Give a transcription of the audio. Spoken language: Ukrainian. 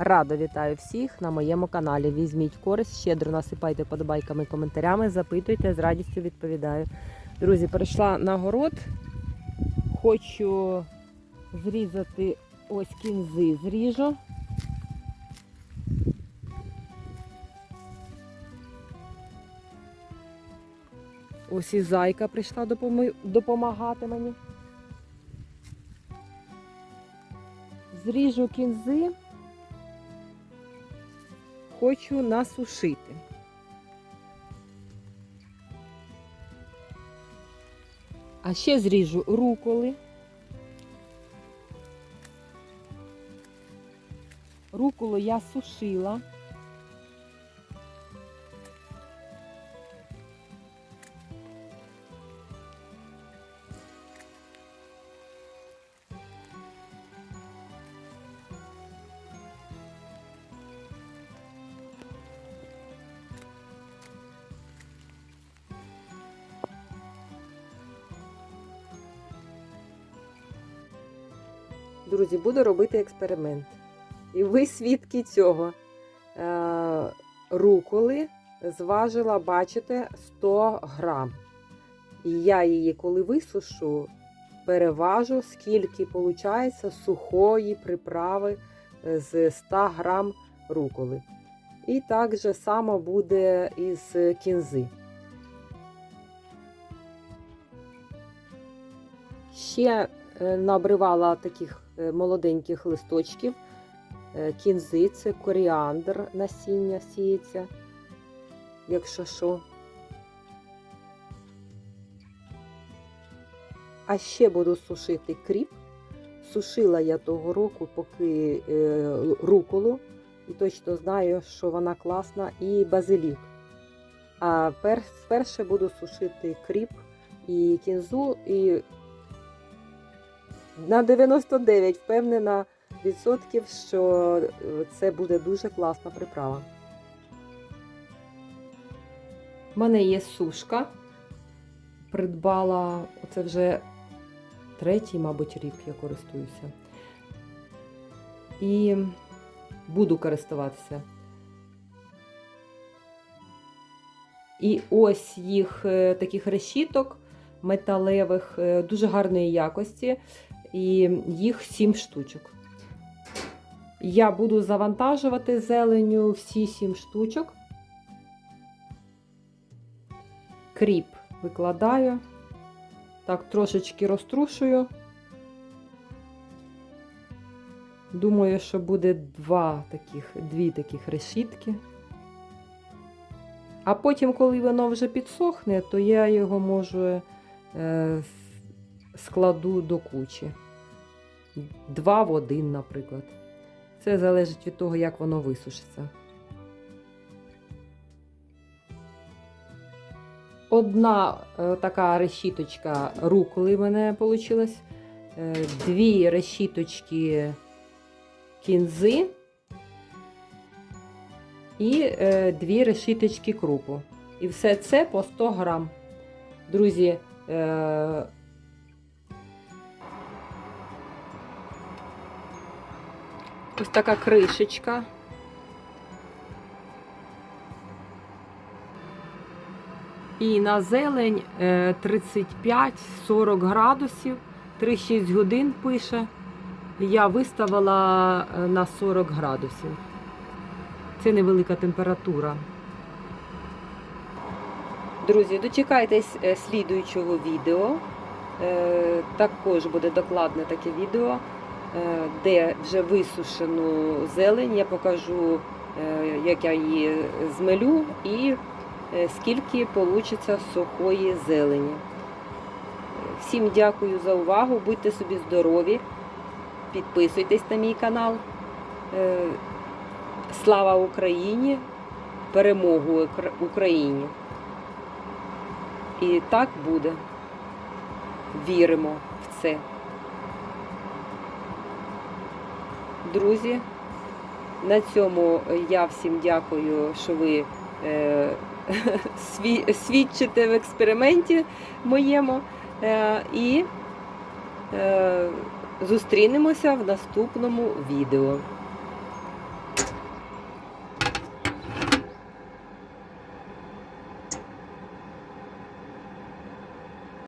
Радо вітаю всіх на моєму каналі. Візьміть користь, щедро насипайте подобайками, коментарями, запитуйте, з радістю відповідаю. Друзі, перейшла на город. Хочу зрізати ось кінзи зріжу. Ось і зайка прийшла допомагати мені. Зріжу кінзи, хочу насушити. А ще зріжу руколи. Руколу я сушила. Друзі, буду робити експеримент. І ви свідки цього. Е, руколи зважила, бачите, 100 грам. І я її, коли висушу, переважу, скільки виходить сухої приправи е, з 100 грам руколи. І так же само буде із кінзи. Ще набривала таких е, молоденьких листочків. Е, Кінзи це коріандр насіння сіється, якщо що. А ще буду сушити кріп. Сушила я того року, поки е, руколу, і точно знаю, що вона класна, і базилік. А пер, перше буду сушити кріп і кінзу, і на 99 впевнена відсотків, що е, це буде дуже класна приправа. У мене є сушка. Придбала, оце вже третій, мабуть, рік я користуюся. І буду користуватися. І ось їх е, таких решіток металевих, е, дуже гарної якості і їх 7 штучок. Я буду завантажувати зеленю всі 7 штучок. Кріп викладаю. Так, трошечки розтрушую. Думаю, що буде два таких, дві таких решітки. А потім, коли воно вже підсохне, то я його можу е, складу до кучі. Два в один, наприклад. Це залежить від того, як воно висушиться. Одна е, така решіточка руколи в мене вийшла. Дві решіточки кінзи і е, дві решіточки крупу. І все це по 100 грам. Друзі, Ось така кришечка. І на зелень е, 35-40 градусів, 3-6 годин пише. Я виставила е, на 40 градусів. Це невелика температура. Друзі, дочекайтесь е, слідуючого відео. Е, Також буде докладне таке відео. Е, де вже висушену зелень. Я покажу, е, як я її змелю і е, скільки вийде сухої зелені. Всім дякую за увагу, будьте собі здорові, підписуйтесь на мій канал. Слава Україні! Перемогу Україні! І так буде. Віримо в це. Друзі, на цьому я всім дякую, що ви е, сві- свідчите в експерименті моєму. Е, і е, зустрінемося в наступному відео.